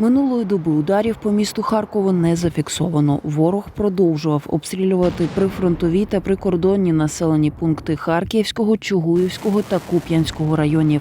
Минулої доби ударів по місту Харкову не зафіксовано. Ворог продовжував обстрілювати прифронтові та прикордонні населені пункти Харківського, Чугуївського та Куп'янського районів.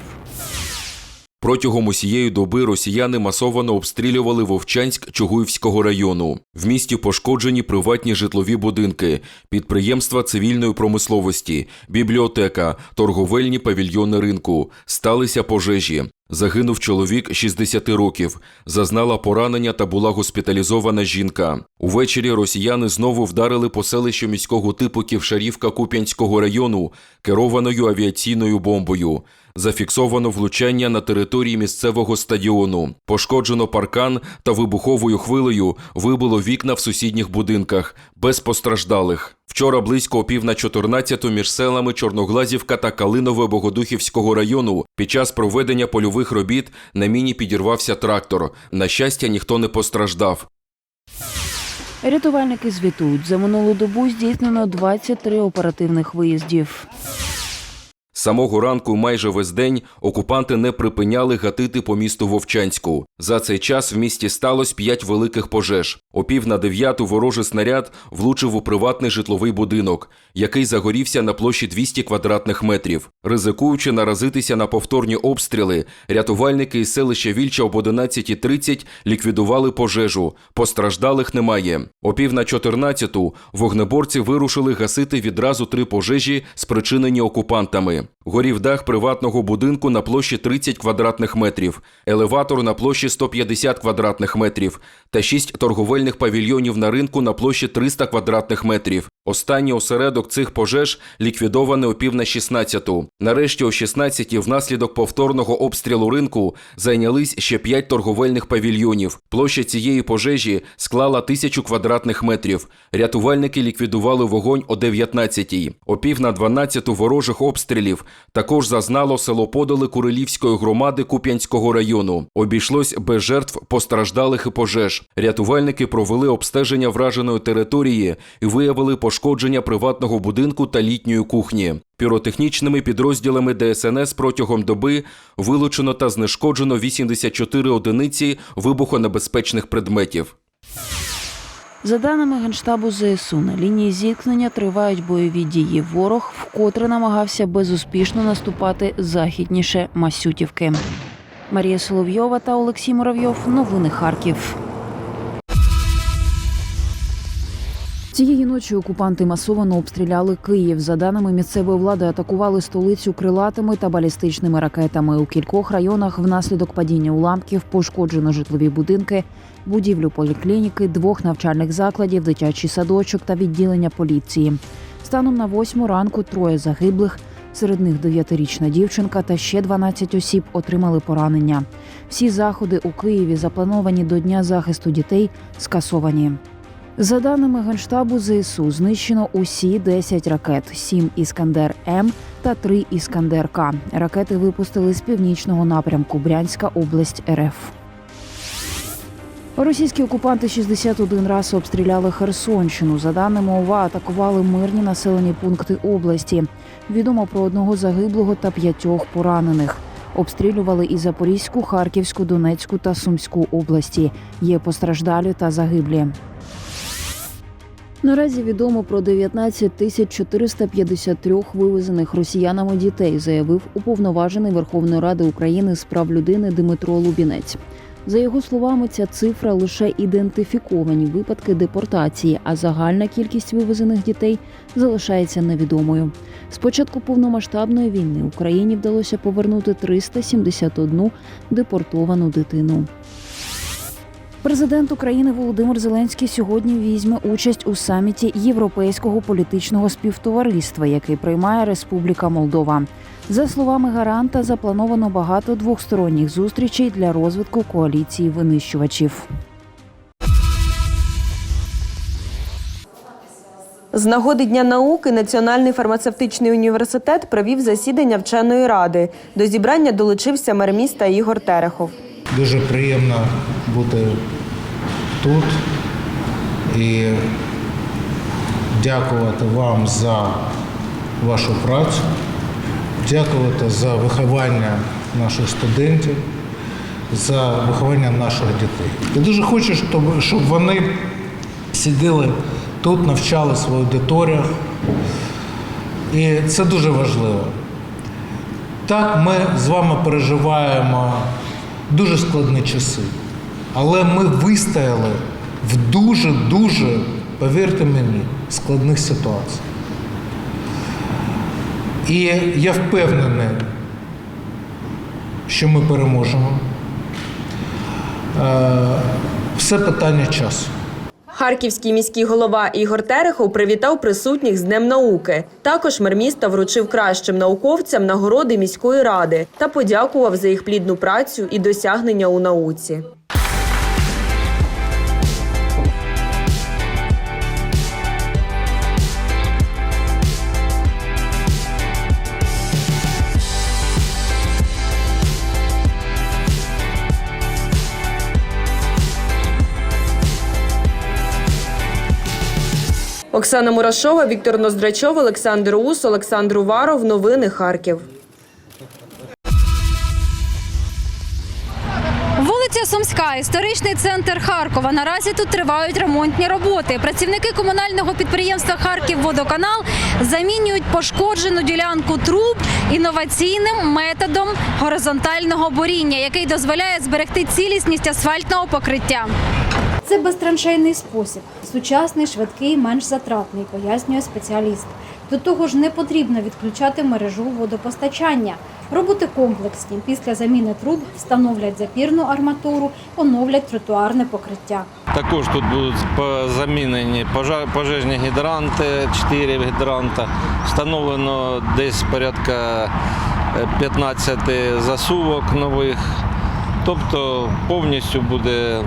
Протягом усієї доби росіяни масово обстрілювали Вовчанськ Чугуївського району. В місті пошкоджені приватні житлові будинки, підприємства цивільної промисловості, бібліотека, торговельні павільйони ринку. Сталися пожежі. Загинув чоловік 60 років, зазнала поранення та була госпіталізована жінка. Увечері росіяни знову вдарили по селищу міського типу Ківшарівка Куп'янського району керованою авіаційною бомбою. Зафіксовано влучання на території місцевого стадіону. Пошкоджено паркан та вибуховою хвилею вибило вікна в сусідніх будинках без постраждалих. Вчора близько опів пів на 14 між селами Чорноглазівка та Калинове Богодухівського району під час проведення польових робіт на міні підірвався трактор. На щастя, ніхто не постраждав. Рятувальники звітують, за минулу добу здійснено 23 оперативних виїздів. Самого ранку майже весь день окупанти не припиняли гатити по місту Вовчанську. За цей час в місті сталося п'ять великих пожеж. О пів на дев'яту ворожий снаряд влучив у приватний житловий будинок, який загорівся на площі 200 квадратних метрів. Ризикуючи наразитися на повторні обстріли, рятувальники із селища Вільча об 11.30 ліквідували пожежу. Постраждалих немає. О пів на 14-ту вогнеборці вирушили гасити відразу три пожежі, спричинені окупантами. Горів дах приватного будинку на площі 30 квадратних метрів, елеватор на площі 150 квадратних метрів та шість торговельних павільйонів на ринку на площі 300 квадратних метрів. Останній осередок цих пожеж ліквідований о пів на 16-ту. Нарешті о 16-ті внаслідок повторного обстрілу ринку зайнялись ще п'ять торговельних павільйонів. Площа цієї пожежі склала тисячу квадратних метрів. Рятувальники ліквідували вогонь о 19-й. О пів на 12-ту ворожих обстрілів також зазнало село Подоли Курилівської громади Куп'янського району. Обійшлось без жертв постраждалих і пожеж. Рятувальники провели обстеження враженої території і виявили пошкодження приватного будинку та літньої кухні. Піротехнічними підрозділами ДСНС протягом доби вилучено та знешкоджено 84 одиниці вибухонебезпечних предметів. За даними Генштабу ЗСУ, на лінії зіткнення тривають бойові дії. Ворог вкотре намагався безуспішно наступати західніше Масютівки. Марія Соловйова та Олексій Муравйов. Новини Харків. Цієї ночі окупанти масово обстріляли Київ. За даними місцевої влади, атакували столицю крилатими та балістичними ракетами. У кількох районах внаслідок падіння уламків пошкоджено житлові будинки, будівлю поліклініки, двох навчальних закладів, дитячий садочок та відділення поліції. Станом на восьму ранку троє загиблих. Серед них дев'ятирічна дівчинка та ще 12 осіб отримали поранення. Всі заходи у Києві, заплановані до Дня захисту дітей, скасовані. За даними Генштабу ЗСУ, знищено усі 10 ракет: 7 Іскандер М та 3 Іскандер К. Ракети випустили з північного напрямку Брянська область РФ. Російські окупанти 61 раз обстріляли Херсонщину. За даними ОВА, атакували мирні населені пункти області. Відомо про одного загиблого та п'ятьох поранених. Обстрілювали і Запорізьку, Харківську, Донецьку та Сумську області. Є постраждалі та загиблі. Наразі відомо про 19 тисяч 453 вивезених росіянами дітей, заявив уповноважений Верховної Ради України з прав людини Дмитро Лубінець. За його словами, ця цифра лише ідентифіковані випадки депортації, а загальна кількість вивезених дітей залишається невідомою. З початку повномасштабної війни Україні вдалося повернути 371 депортовану дитину. Президент України Володимир Зеленський сьогодні візьме участь у саміті Європейського політичного співтовариства, який приймає Республіка Молдова. За словами гаранта, заплановано багато двосторонніх зустрічей для розвитку коаліції винищувачів. З нагоди Дня науки Національний фармацевтичний університет провів засідання вченої ради. До зібрання долучився мер міста Ігор Терехов. Дуже приємно бути тут і дякувати вам за вашу працю, дякувати за виховання наших студентів, за виховання наших дітей. Я дуже хочу, щоб, вони сиділи тут, навчалися в аудиторіях. І це дуже важливо. Так, ми з вами переживаємо дуже складні часи, але ми вистояли в дуже-дуже, повірте мені, складних ситуаціях. І я впевнений, що ми переможемо. Е, Все питання часу. Харківський міський голова Ігор Терехов привітав присутніх з Днем науки. Також мер міста вручив кращим науковцям нагороди міської ради та подякував за їх плідну працю і досягнення у науці. Оксана Мурашова, Віктор Ноздрачов, Олександр Ус, Олександр Уваров. Новини Харків. Вулиця Сумська, історичний центр Харкова. Наразі тут тривають ремонтні роботи. Працівники комунального підприємства Харківводоканал замінюють пошкоджену ділянку труб інноваційним методом горизонтального боріння, який дозволяє зберегти цілісність асфальтного покриття. Це безтраншейний спосіб, сучасний, швидкий, менш затратний, пояснює спеціаліст. До того ж, не потрібно відключати мережу водопостачання. Роботи комплексні. Після заміни труб встановлять запірну арматуру, оновлять тротуарне покриття. Також тут будуть замінені пожежні гідранти, 4 гідранта. Встановлено десь порядка е, 15 засувок нових. Тобто повністю буде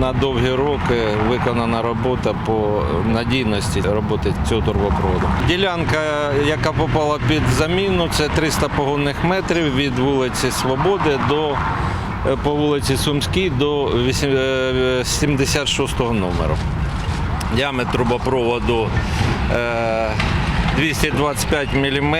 на довгі роки виконана робота по надійності роботи цього турбопроводу. Ділянка, яка попала під заміну, це 300 погонних метрів від вулиці Свободи до е, по вулиці Сумській до вісім- е, 76 номеру. Діаметр трубопроводу е, 225 мм.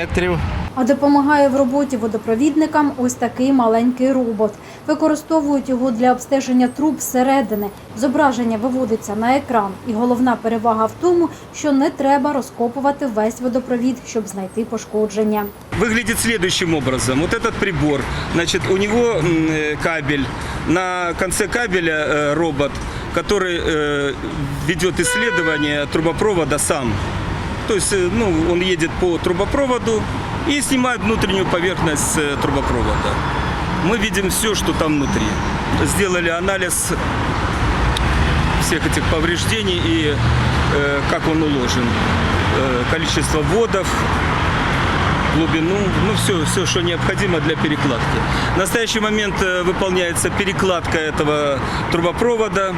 А допомагає в роботі водопровідникам ось такий маленький робот. Використовують його для обстеження труб зсередини. Зображення виводиться на екран. І головна перевага в тому, що не треба розкопувати весь водопровід, щоб знайти пошкодження. выглядит следующим образом. Вот этот прибор, значит, у него м, э, кабель, на конце кабеля э, робот, который э, ведет исследование трубопровода сам. То есть, э, ну, он едет по трубопроводу и снимает внутреннюю поверхность э, трубопровода. Мы видим все, что там внутри. Сделали анализ всех этих повреждений и э, как он уложен. Э, количество водов, глубину, ну все, все, что необходимо для перекладки. В настоящий момент э, выполняется перекладка этого трубопровода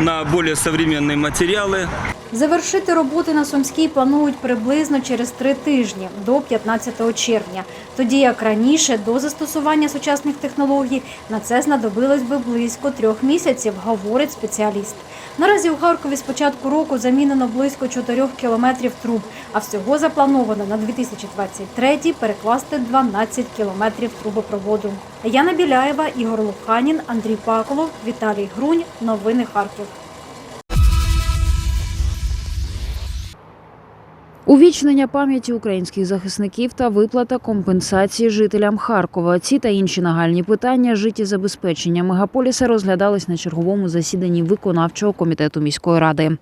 на более современные материалы. Завершити роботи на Сумській планують приблизно через три тижні до 15 червня. Тоді як раніше, до застосування сучасних технологій на це знадобилось би близько трьох місяців, говорить спеціаліст. Наразі у Харкові з початку року замінено близько 4 кілометрів труб, а всього заплановано на 2023 перекласти 12 кілометрів трубопроводу. Яна Біляєва, Ігор Луханін, Андрій Паколов, Віталій Грунь. Новини Харків. Увічнення пам'яті українських захисників та виплата компенсації жителям Харкова. Ці та інші нагальні питання життєзабезпечення мегаполіса розглядались на черговому засіданні виконавчого комітету міської ради.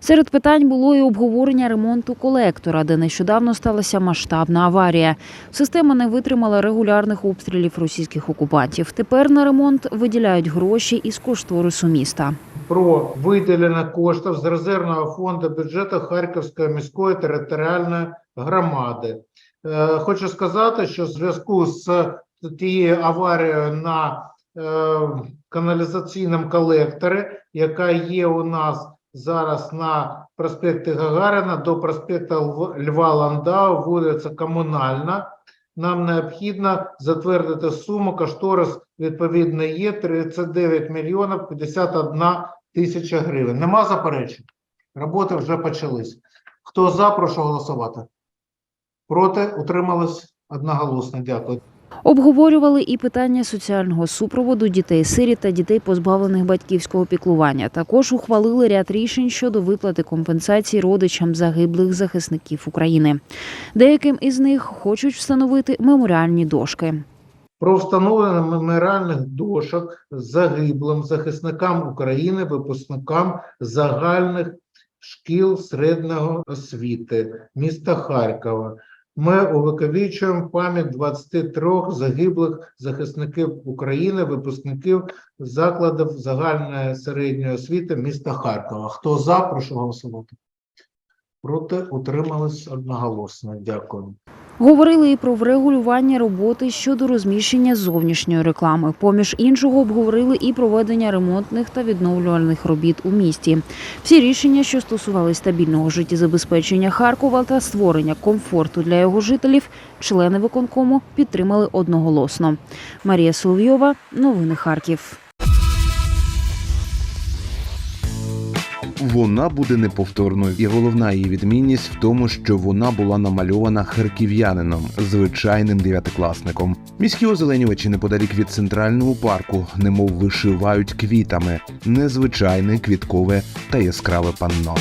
Серед питань було і обговорення ремонту колектора, де нещодавно сталася масштабна аварія. Система не витримала регулярних обстрілів російських окупантів. Тепер на ремонт виділяють гроші із кошторису міста. про виділення коштів з резервного фонду бюджету Харківської міської територіальної громади. Е, Хочу сказати, що в зв'язку з тією аварією на е, каналізаційному колекторі, яка є у нас зараз на проспекті Гагарина до проспекту Льва Ландау, вулиця Комунальна, нам необхідно затвердити суму, кошторис відповідно є 39 мільйонів 51 тисяча гривень. Нема заперечень? Роботи вже почались. Хто за, прошу голосувати. Проти, утримались одноголосно. Дякую. Обговорювали і питання соціального супроводу дітей сиріт та дітей, позбавлених батьківського піклування. Також ухвалили ряд рішень щодо виплати компенсацій родичам загиблих захисників України. Деяким із них хочуть встановити меморіальні дошки. Про встановлення меморіальних дошок загиблим захисникам України, випускникам загальних шкіл середнього освіти міста Харкова. Ми увековічуємо пам'ять 23 загиблих захисників України, випускників закладів загальної середньої освіти міста Харкова. Хто за, прошу голосувати. Проти утримались одноголосно. Дякую. Говорили і про врегулювання роботи щодо розміщення зовнішньої реклами. Поміж іншого, обговорили і проведення ремонтних та відновлювальних робіт у місті. Всі рішення, що стосувалися стабільного життєзабезпечення Харкова та створення комфорту для його жителів, члени виконкому підтримали одноголосно. Марія Соловйова, новини Харків. Вона буде неповторною, і головна її відмінність в тому, що вона була намальована харків'янином, звичайним дев'ятикласником. Міські озеленювачі неподалік від центрального парку, немов вишивають квітами, незвичайне квіткове та яскраве панно.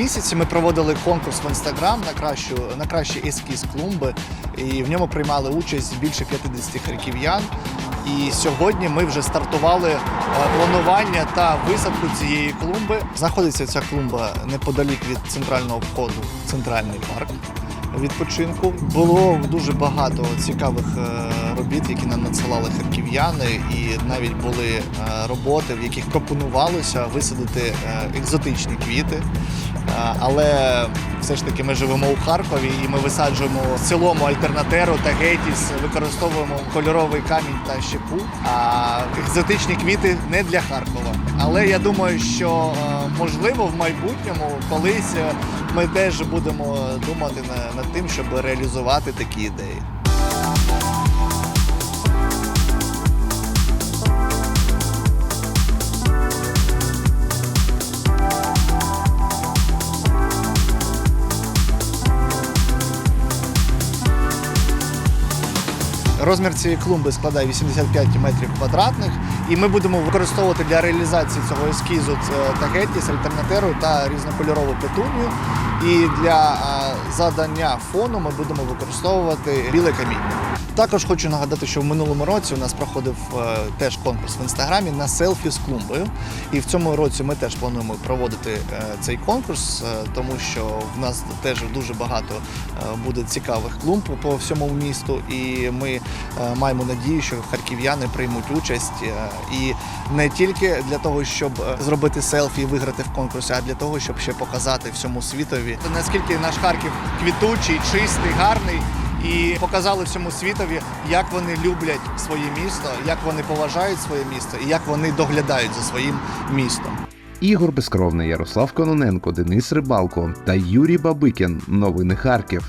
Місяці ми проводили конкурс в інстаграм на кращу на кращий ескіз клумби, і в ньому приймали участь більше 50 харків'ян. І сьогодні ми вже стартували е, планування та висадку цієї клумби. Знаходиться ця клумба неподалік від центрального входу, в центральний парк відпочинку. Було дуже багато цікавих е, робіт, які нам надсилали харків'яни, і навіть були е, роботи, в яких пропонувалося висадити е, екзотичні квіти. Але все ж таки ми живемо у Харкові і ми висаджуємо в цілому альтернатеру та гетіс, використовуємо кольоровий камінь та щепу. А екзотичні квіти не для Харкова. Але я думаю, що можливо в майбутньому колись ми теж будемо думати над тим, щоб реалізувати такі ідеї. Розмір цієї клумби складає 85 метрів квадратних, і ми будемо використовувати для реалізації цього ескізу це тагетіс, альтернатеру та різнокольорову петунію. І для задання фону ми будемо використовувати біле каміння. Також хочу нагадати, що в минулому році у нас проходив е, теж конкурс в інстаграмі на селфі з клумбою. І в цьому році ми теж плануємо проводити е, цей конкурс, е, тому що в нас теж дуже багато буде цікавих клумб по всьому місту. І ми маємо надію, що харків'яни приймуть участь і не тільки для того, щоб зробити селфі і виграти в конкурсі, а для того, щоб ще показати всьому світові, наскільки наш Харків квітучий, чистий, гарний. І показали всьому світові, як вони люблять своє місто, як вони поважають своє місто і як вони доглядають за своїм містом. Ігор Безкровний, Ярослав Кононенко, Денис Рибалко та Юрій Бабикін. Новини Харків.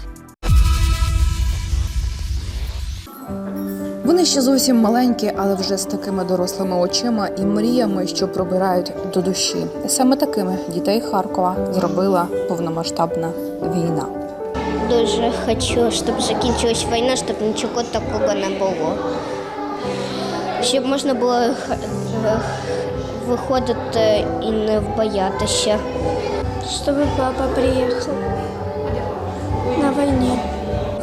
Вони ще зовсім маленькі, але вже з такими дорослими очима і мріями, що пробирають до душі. Саме такими дітей Харкова зробила повномасштабна війна. Дуже хочу, щоб закінчилась війна, щоб нічого такого не було. Щоб можна було виходити і не боятися. Щоб папа приїхав на війні.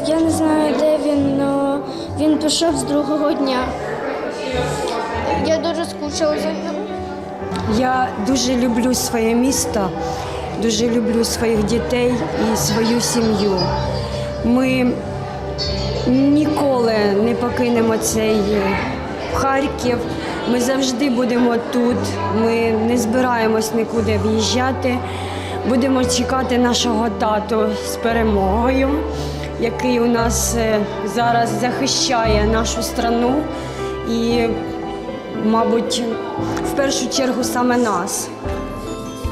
Я не знаю, де він, але він пішов з другого дня. Я дуже скучила за ним. Я дуже люблю своє місто, дуже люблю своїх дітей і свою сім'ю. Ми ніколи не покинемо цей Харків. Ми завжди будемо тут. Ми не збираємось нікуди в'їжджати. Будемо чекати нашого тату з перемогою, який у нас е, зараз захищає нашу страну і, мабуть, в першу чергу саме нас.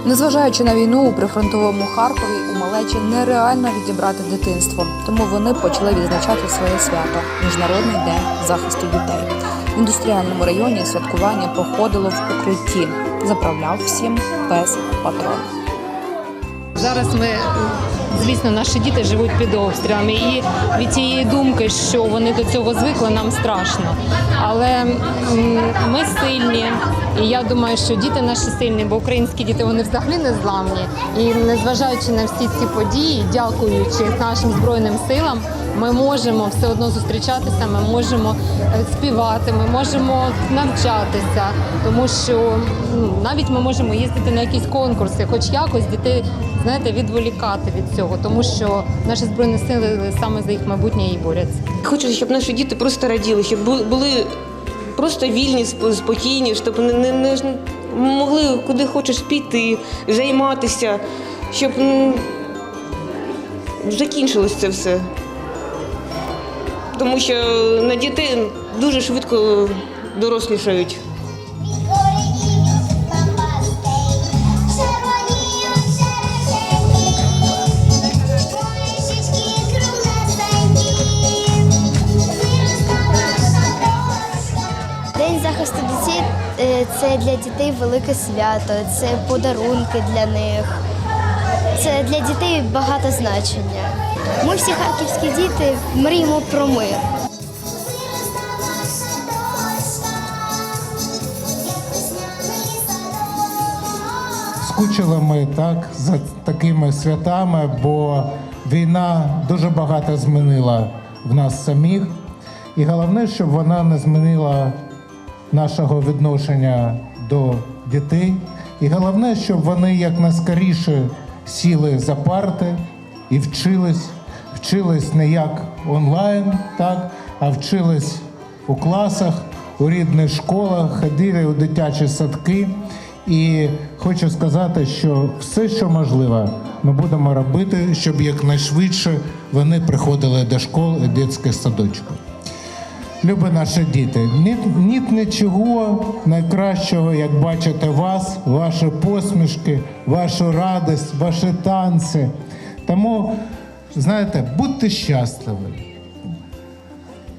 Незважаючи на війну у прифронтовому Харкові, у малечі нереально відібрати дитинство, тому вони почали відзначати своє свято Міжнародний день захисту дітей. В індустріальному районі святкування проходило в укритті. Заправляв всім пес патрон. Зараз ми, звісно, наші діти живуть під обстрілами, і від цієї думки, що вони до цього звикли, нам страшно. Але ми сильні, і я думаю, що діти наші сильні, бо українські діти вони взагалі не зламні. І незважаючи на всі ці події, дякуючи нашим збройним силам, ми можемо все одно зустрічатися, ми можемо е, співати, ми можемо навчатися, тому що ну, навіть ми можемо їздити на якісь конкурси, хоч якось дітей знаєте, відволікати від цього, тому що наші збройні сили саме за їх майбутнє і борються. Хочу, щоб наші діти просто раділи, щоб бу- були просто вільні, сп- спокійні, щоб не, не, не могли куди хочеш піти, займатися, щоб закінчилось це все. Тому що на дітей дуже швидко дорослішають. Це для дітей велике свято, це подарунки для них. Це для дітей багато значення. Ми всі харківські діти мріємо про мир. Скучили ми так за такими святами, бо війна дуже багато змінила в нас самих. І головне, щоб вона не змінила нашого відношення до дітей. І головне, щоб вони якнайскоріше сіли за парти і вчились, вчились не як онлайн, так, а вчились у класах, у рідних школах, ходили у дитячі садки. І хочу сказати, що все, що можливо, ми будемо робити, щоб якнайшвидше вони приходили до школ і дитячих садочків. Любі наші діти, ні, ні нічого найкращого, як бачити вас, ваші посмішки, вашу радість, ваші танці. Тому, знаєте, будьте щасливі.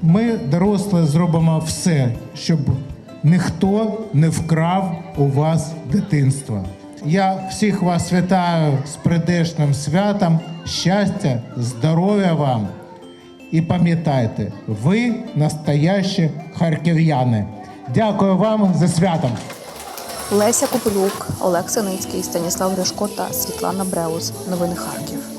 Ми, дорослі, зробимо все, щоб ніхто не вкрав у вас дитинство. Я всіх вас вітаю з прийдешнім святом, щастя, здоров'я вам. І пам'ятайте, ви настоящі харків'яни. Дякую вам за святом. Леся Копилюк, Олег Синицький, Станіслав Ляшко та Світлана Бреус. Новини Харків.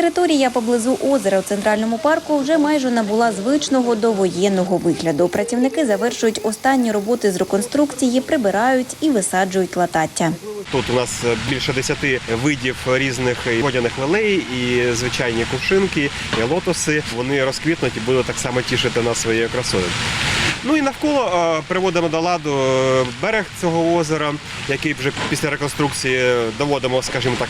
Територія поблизу озера у центральному парку вже майже набула звичного довоєнного вигляду. Працівники завершують останні роботи з реконструкції, прибирають і висаджують латаття. Тут у нас е, більше десяти видів різних водяних лелей і звичайні кувшинки, і лотоси. Вони розквітнуть і будуть так само тішити нас своєю красою. Ну і навколо е, приводимо до ладу е, берег цього озера, який вже після реконструкції доводимо, скажімо так,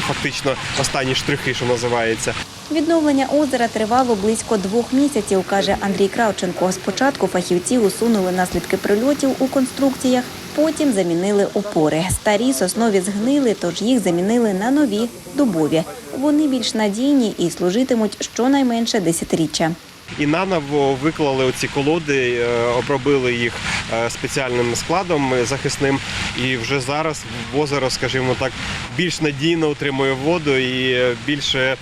фактично останні штрихи, що називається. Відновлення озера тривало близько двох місяців, каже Андрій Кравченко. Спочатку фахівці усунули наслідки прильотів у конструкціях, потім замінили опори. Старі соснові згнили, тож їх замінили на нові дубові. Вони більш надійні і служитимуть щонайменше десятиріччя. І наново виклали оці колоди, е, обробили їх е, спеціальним складом захисним. І вже зараз в озеро, скажімо так, більш надійно утримує воду і більше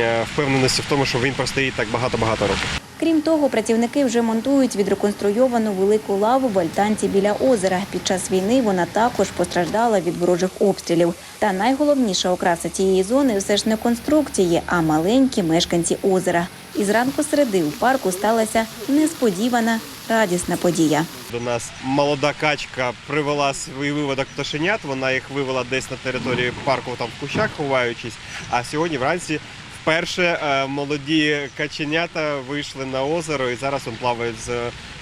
е, впевненості в тому, що він простоїть так багато-багато років. Крім того, працівники вже монтують відреконструйовану велику лаву в альтанці біля озера. Під час війни вона також постраждала від ворожих обстрілів. Та найголовніша окраса цієї зони все ж не конструкції, а маленькі мешканці озера. І зранку середи у парку сталася несподівана радісна подія. До нас молода качка привела свій виводок пташенят. Вона їх вивела десь на території парку, там в кущах ховаючись. А сьогодні вранці Вперше е, молоді каченята вийшли на озеро і зараз он плавають з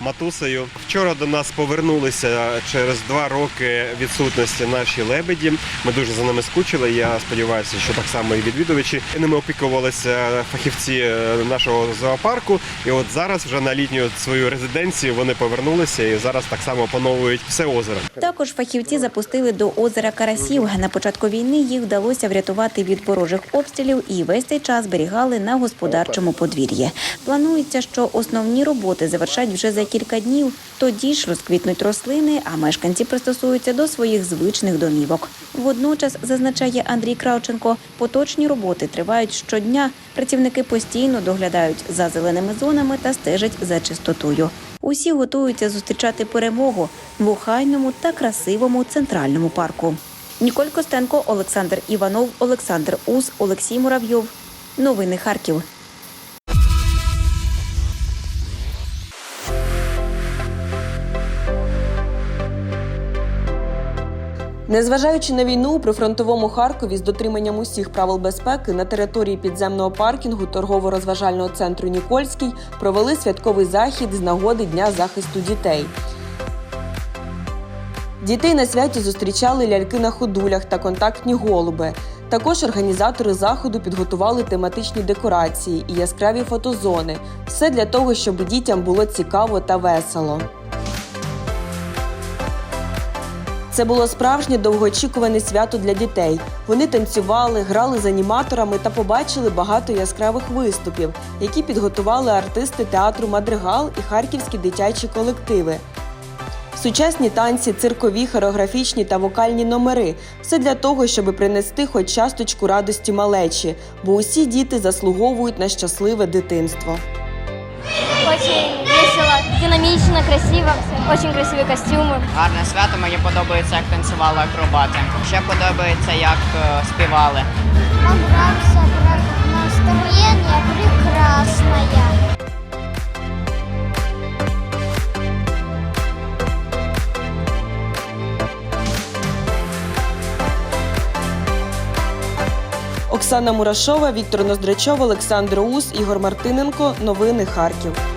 матусею. Вчора до нас повернулися через два роки відсутності наші лебеді. Ми дуже за ними скучили. Я сподіваюся, що так само і відвідувачі ними опікувалися фахівці е, нашого зоопарку. І от зараз вже на літню свою резиденцію вони повернулися і зараз так само опановують все озеро. Також фахівці запустили до озера Карасів. На початку війни їх вдалося врятувати від ворожих обстрілів і весь цей час зберігали на господарчому подвір'ї. Планується, що основні роботи завершать вже за кілька днів. Тоді ж розквітнуть рослини, а мешканці пристосуються до своїх звичних домівок. Водночас, зазначає Андрій Кравченко, поточні роботи тривають щодня. Працівники постійно доглядають за зеленими зонами та стежать за чистотою. Усі готуються зустрічати перемогу в охайному та красивому центральному парку. Ніколь Костенко, Олександр Іванов, Олександр Ус, Олексій Муравйов. Новини Харків. Незважаючи на війну у прифронтовому Харкові з дотриманням усіх правил безпеки на території підземного паркінгу торгово-розважального центру Нікольський провели святковий захід з нагоди Дня захисту дітей. Дітей на святі зустрічали ляльки на ходулях та контактні голуби. Також організатори заходу підготували тематичні декорації і яскраві фотозони. Все для того, щоб дітям було цікаво та весело. Це було справжнє довгоочікуване свято для дітей. Вони танцювали, грали з аніматорами та побачили багато яскравих виступів, які підготували артисти театру Мадригал і харківські дитячі колективи. Сучасні танці, циркові, хореографічні та вокальні номери все для того, щоб принести хоч часточку радості малечі, бо усі діти заслуговують на щасливе дитинство. Очень весело, динамично, красиво. Очень красиві костюми. Гарне свято, мені подобається, як танцювали акробати. Ще подобається, як е, співали. Понравился настроение прекрасное. Оксана Мурашова, Віктор Ноздрачов, Олександр Ус, Ігор Мартиненко. Новини Харків.